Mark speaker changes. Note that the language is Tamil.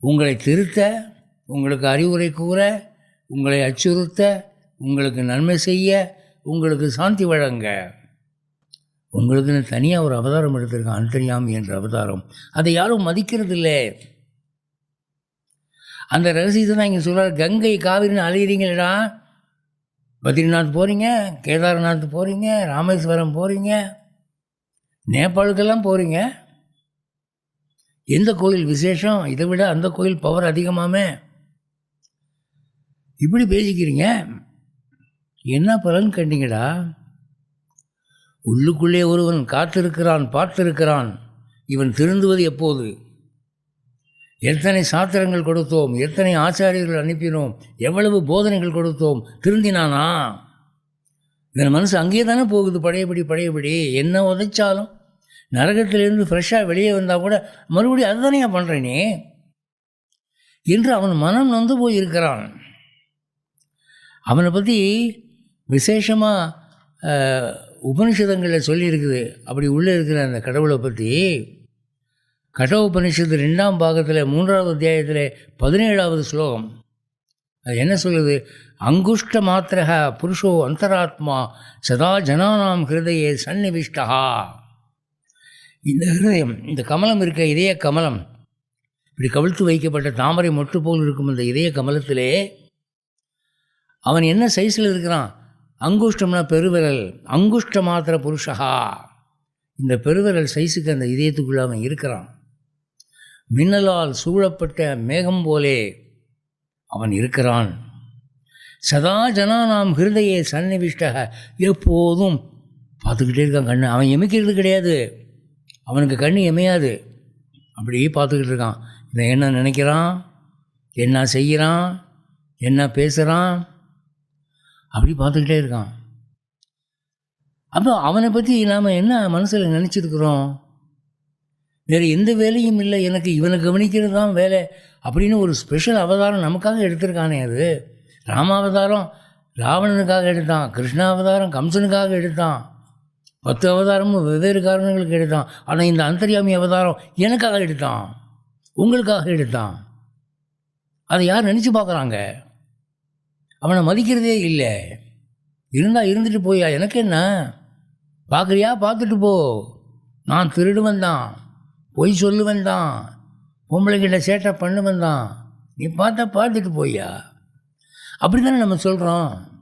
Speaker 1: உங்களை திருத்த உங்களுக்கு அறிவுரை கூற உங்களை அச்சுறுத்த உங்களுக்கு நன்மை செய்ய உங்களுக்கு சாந்தி வழங்க. உங்களுக்குன்னு தனியாக ஒரு அவதாரம் எடுத்திருக்கான் அந்தரியாமி என்ற அவதாரம். அதை யாரும் மதிக்கிறதில்லை. அந்த ரகசியத்தை தான் இங்கே சொல்கிறார் கங்கை காவிரின்னு அழகிறீங்களா பத்ரிநாத் போகிறீங்க கேதார்நாத் போகிறீங்க ராமேஸ்வரம் போகிறீங்க நேபாளுக்கெல்லாம் போகிறீங்க எந்த கோயில் விசேஷம்? இதை விட அந்த கோயில் பவர் அதிகமாமே. இப்படி பேசிக்கிறீங்க? என்ன பலன் கண்டீங்கடா? உள்ளுக்குள்ளே ஒருவன் காத்திருக்கிறான் பார்த்திருக்கிறான். இவன் திருந்துவது எப்போது? எத்தனை சாத்திரங்கள் கொடுத்தோம்? எத்தனை ஆச்சாரியர்கள் அனுப்பினோம்? எவ்வளவு போதனைகள் கொடுத்தோம்? திருந்தினானா? இதன் மனசு அங்கேயே தானே போகுது பழையபடி பழையபடி. என்ன உதைச்சாலும்? நரகத்திலிருந்து ஃப்ரெஷ்ஷாக வெளியே வந்தால் கூட மறுபடியும் அதுதானே பண்ணுற நீ? என்று அவன் மனம் நொந்து போய் இருக்கிறான் அவனை பற்றி விசேஷமாக உபனிஷதங்களில் சொல்லியிருக்குது. அப்படி உள்ளே இருக்கிற அந்த கடவுளை பற்றி கட உபனிஷத்து ரெண்டாம் பாகத்தில் மூன்றாவது அத்தியாயத்தில் பதினேழாவது ஸ்லோகம். அது என்ன சொல்லுது? அங்குஷ்ட மாத்திரக புருஷோ அந்தராத்மா சதா ஜனானாம் ஹிருதயே சந்நிவிஷ்டா இந்த ஹிருதயம் இந்த கமலம் இருக்க இதய கமலம். இப்படி கவிழ்த்து வைக்கப்பட்ட தாமரை மொட்டு போல் இருக்கும் இந்த இதய கமலத்திலே அவன் என்ன சைஸில் இருக்கிறான்? அங்குஷ்டம்னா பெருவிரல் அங்குஷ்ட மாத்திர புருஷகா இந்த பெருவிரல் சைஸுக்கு அந்த இதயத்துக்குள்ளே அவன் இருக்கிறான். மின்னலால் சூழப்பட்ட மேகம் போலே அவன் இருக்கிறான். சதா ஜனானாம் ஹிருதய சன்னிவிஷ்டக எப்போதும் பார்த்துக்கிட்டே இருக்கான் கண்ணு. அவன் எமிக்கிறது கிடையாது. அவனுக்கு கண் எமையாது. அப்படியே பார்த்துக்கிட்டு இருக்கான். இவன் என்ன நினைக்கிறான்? என்ன செய்கிறான்? என்ன பேசுகிறான்? அப்படி பார்த்துக்கிட்டே இருக்கான். அப்போ அவனை பற்றி நாம் என்ன மனசில் நினச்சிருக்கிறோம்? வேறு எந்த வேலையும் இல்லை. எனக்கு இவனை கவனிக்கிறது தான் வேலை. அப்படின்னு ஒரு ஸ்பெஷல் அவதாரம் நமக்காக எடுத்திருக்கானே அது. ராமாவதாரம் ராவணனுக்காக எடுத்தான். கிருஷ்ணாவதாரம் கம்சனுக்காக எடுத்தான். பத்து அவதாரமும் வெவ்வேறு காரணங்களுக்கு எடுத்தான். ஆனால் இந்த அந்தர்யாமி அவதாரம் எனக்காக எடுத்தான். உங்களுக்காக எடுத்தான். அதை யார் நினச்சி பார்க்குறாங்க? அவனை மதிக்கிறதே இல்லை. இருந்தால் இருந்துட்டு போயா எனக்கு என்ன பார்க்குறியா பார்த்துட்டு போ. நான் திருடுவன் தான். பொய் சொல்லுவன் தான். பொம்பளைக்கிட்ட சேட்டை பண்ணுவன் தான். நீ பார்த்தா பார்த்துட்டு போயா அப்படி தானே நம்ம சொல்கிறோம்